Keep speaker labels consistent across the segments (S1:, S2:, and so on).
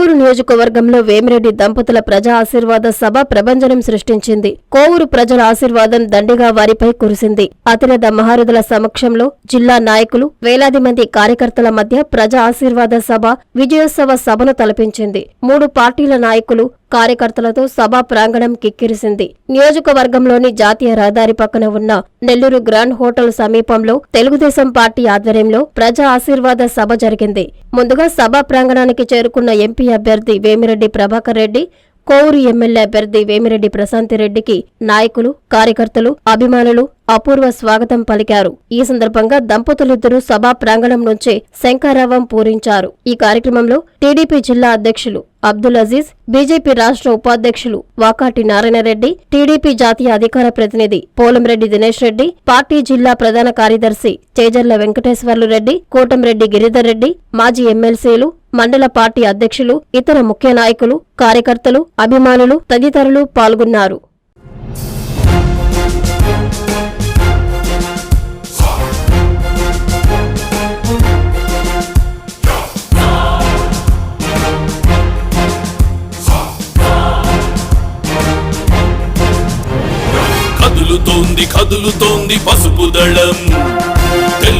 S1: కోవూరు నియోజకవర్గంలో వేమిరెడ్డి దంపతుల ప్రజా ఆశీర్వాద సభ ప్రభంజనం సృష్టించింది. కోవూరు ప్రజల ఆశీర్వాదం దండిగా వారిపై కురిసింది. అతిరథ మహారథుల సమక్షంలో జిల్లా నాయకులు వేలాది మంది కార్యకర్తల మధ్య ప్రజా ఆశీర్వాద సభ విజయోత్సవ సభను తలపించింది. మూడు పార్టీల నాయకులు కార్యకర్తలతో సభా ప్రాంగణం కిక్కిరిసింది. నియోజకవర్గంలోని జాతీయ రహదారి పక్కన ఉన్న నెల్లూరు గ్రాండ్ హోటల్ సమీపంలో తెలుగుదేశం పార్టీ ఆధ్వర్యంలో ప్రజా ఆశీర్వాద సభ జరిగింది. ముందుగా సభా ప్రాంగణానికి చేరుకున్న ఎంపీ అభ్యర్థి వేమిరెడ్డి ప్రభాకర్ రెడ్డి కోవూరు ఎమ్మెల్యే అభ్యర్థి వేమిరెడ్డి ప్రశాంతిరెడ్డికి నాయకులు కార్యకర్తలు అభిమానులు అపూర్వ స్వాగతం పలికారు. ఈ సందర్భంగా దంపతులిద్దరూ సభా ప్రాంగణం నుంచే శంకారావం పూరించారు. ఈ కార్యక్రమంలో టీడీపీ జిల్లా అధ్యక్షులు అబ్దుల్ అజీజ్ బీజేపీ రాష్ట్ర ఉపాధ్యక్షులు వాకాటి నారాయణరెడ్డి టీడీపీ జాతీయ అధికార ప్రతినిధి పోలంరెడ్డి దినేష్ రెడ్డి పార్టీ జిల్లా ప్రధాన కార్యదర్శి చేజర్ల వెంకటేశ్వర్లు రెడ్డి కోటంరెడ్డి గిరిధర్ రెడ్డి మాజీ ఎమ్మెల్సీలు మండల పార్టీ అధ్యక్షులు ఇతర ముఖ్య నాయకులు కార్యకర్తలు అభిమానులు తదితరులు పాల్గొన్నారు.
S2: కదులుతోంది కదులుతోంది పసుపు దళం.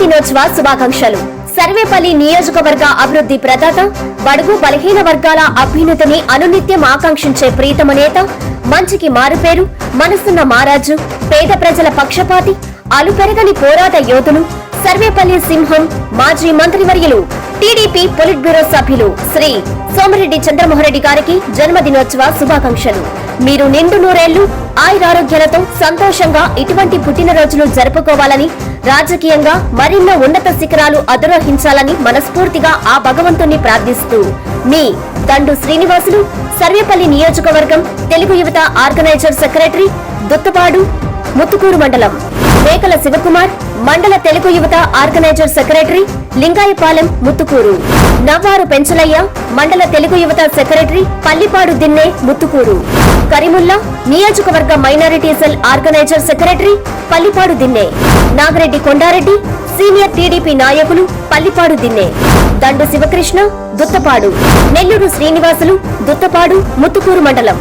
S3: దినోత్సవ శుభాకాంక్షలు. సర్వేపల్లి నియోజకవర్గ అభివృద్ధి ప్రదాత బడుగు బలహీన వర్గాల అభ్యున్నతిని అనునిత్యం ఆకాంక్షించే ప్రీతమ నేత మంచికి మారుపేరు మనసున్న మారాజు పేద ప్రజల పక్షపాతి అలుపెరగని పోరాట యోధులు సర్వేపల్లి సింహం మాజీ మంత్రివర్యులు టీడీపీ పొలిట్ బ్యూరో సభ్యులు శ్రీ సోమిరెడ్డి చంద్రమోహన్ గారికి జన్మదినోత్సవ శుభాకాంక్షలు. మీరు నిండు నూరేళ్ళు ఆయురారోగ్యాలతో సంతోషంగా ఇటువంటి పుట్టినరోజులు జరుపుకోవాలని రాజకీయంగా మరిన్నో ఉన్నత శిఖరాలు అధిరోహించాలని మనస్ఫూర్తిగా ఆ భగవంతుణ్ణి ప్రార్థిస్తూ మీ దండు శ్రీనివాసులు సర్వేపల్లి నియోజకవర్గం తెలుగు యువత ఆర్గనైజర్ సెక్రటరీ దుత్తపాడు ముత్తుకూరు మండలం. మేకల శివకుమార్ మండల తెలుగు యువత ఆర్గనైజర్ సెక్రటరీ లింగాయపాలెం ముత్తుకూరు. నవ్వారు పెంచలయ్య మండల తెలుగు యువత సెక్రటరీ పల్లిపాడు దిన్నే ముత్తుకూరు. కరీముల్లా నియోజకవర్గ minority cell organizer secretary Pallipadu Dinne. Nagareddy Kondareddy senior TDP నాయకులు పల్లిపాడు దిన్నే. దండు శివకృష్ణ దుత్తపాడు. నెల్లూరు శ్రీనివాసులు దుత్తపాడు ముత్తుకూరు మండలం.